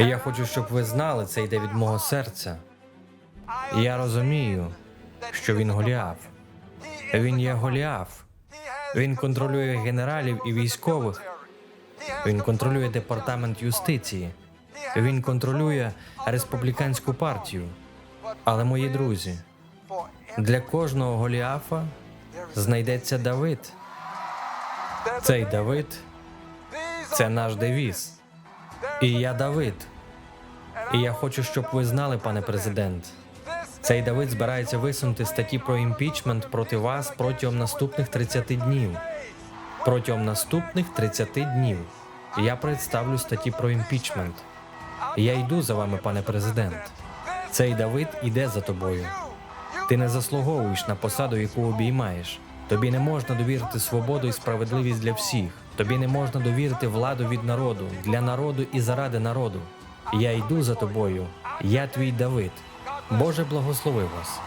І я хочу, щоб ви знали, це йде від мого серця. І я розумію, що він Голіаф. Він є Голіаф. Він контролює генералів і військових. Він контролює департамент юстиції. Він контролює республіканську партію. Але, мої друзі, для кожного Голіафа знайдеться Давид. Цей Давид це наш девіз. І я Давид. І я хочу, щоб ви знали, пане президент. Цей Давид збирається висунути статті про імпічмент проти вас протягом наступних 30 днів. Протягом наступних 30 днів я представлю статті про імпічмент. Я йду за вами, пане президент. Цей Давид іде за тобою. Ти не заслуговуєш на посаду, яку обіймаєш. Тобі не можна довірити свободу і справедливість для всіх. Тобі не можна довірити владу від народу, для народу і заради народу. Я йду за тобою. Я твій Давид. Боже благослови вас.